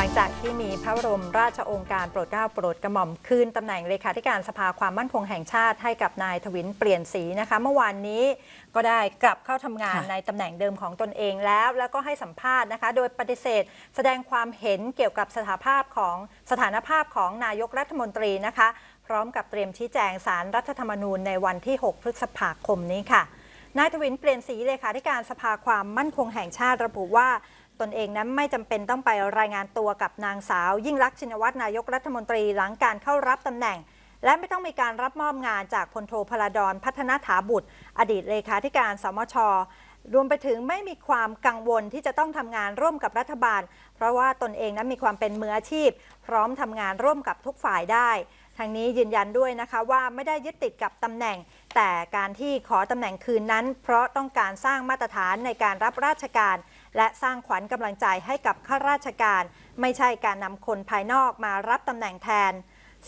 ลังจากที่มีพระบรมราชองค์การโปรดเกล้าโปรดกระหม่อมคืนตำแหน่งเลขาธิการสภาความมั่นคงแห่งชาติให้กับนายทวินเปลี่ยนสีนะคะ เมื่อวานนี้ก็ได้กลับเข้าทำงานในตำแหน่งเดิมของตนเองแล้ว แล้วก็ให้สัมภาษณ์นะคะ โดยปฏิเสธ แสดงความเห็นเกี่ยวกับสถาภาพของสถานภาพของนายกรัฐมนตรีนะคะ พร้อมกับเตรียมชี้แจงสารรัฐธรรมนูญในวันที่ 6 พฤษภาคมนี้ค่ะนายทวินเปลี่ยนสีเลขาธิการสภาความมั่นคงแห่งชาติระบุว่า ตนเองนั้นไม่จำเป็นต้องไปรายงานตัวกับนางสาว ยิ่งรักชินวัตรนายกรัฐมนตรีหลังการเข้ารับตำแหน่ง และไม่ต้องมีการรับมอบงานจากพลโทพลาดอนพัฒนาถาบุตร อดีตเลขาธิการสมชรวมไปถึงไม่มีความกังวลที่จะต้องทำงานร่วมกับรัฐบาล เพราะว่าตนเองนั้นมีความเป็นมืออาชีพ พร้อมทำงานร่วมกับทุกฝ่ายได้ ทางนี้ยืนยันด้วยนะคะว่าไม่ได้ยึดติดกับตำแหน่ง แต่การที่ขอตำแหน่งคืนนั้น เพราะต้องการสร้างมาตรฐานในการรับราชการ และสร้างขวัญกำลังใจให้กับข้าราชการ ไม่ใช่การนำคนภายนอกมารับตำแหน่งแทน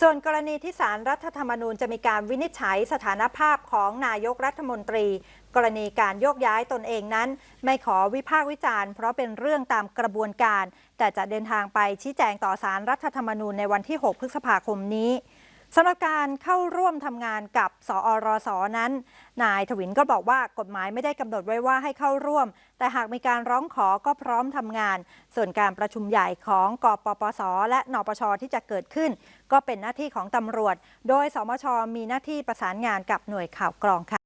ส่วนกรณีที่สารรัฐธรรมนูญจะมีการวินิจฉัยสถานภาพของนายกรัฐมนตรี กรณีการโยกย้ายตนเองนั้น ไม่ขอวิพากษ์วิจารณ์เพราะเป็นเรื่องตามกระบวนการ แต่จะเดินทางไปชี้แจงต่อสารรัฐธรรมนูญในวันที่ 6 พฤษภาคมนี้ สำหรับการเข้าร่วมทำงานกับสอรสนั้น นายถวินก็บอกว่ากฎหมายไม่ได้กำหนดไว้ว่าให้เข้าร่วม แต่หากมีการร้องขอก็พร้อมทำงาน ส่วนการประชุมใหญ่ของกปปส และนปชที่จะเกิดขึ้น ก็เป็นหน้าที่ของตำรวจ โดยสมชมีหน้าที่ประสานงานกับหน่วยข่าวกรองค่ะ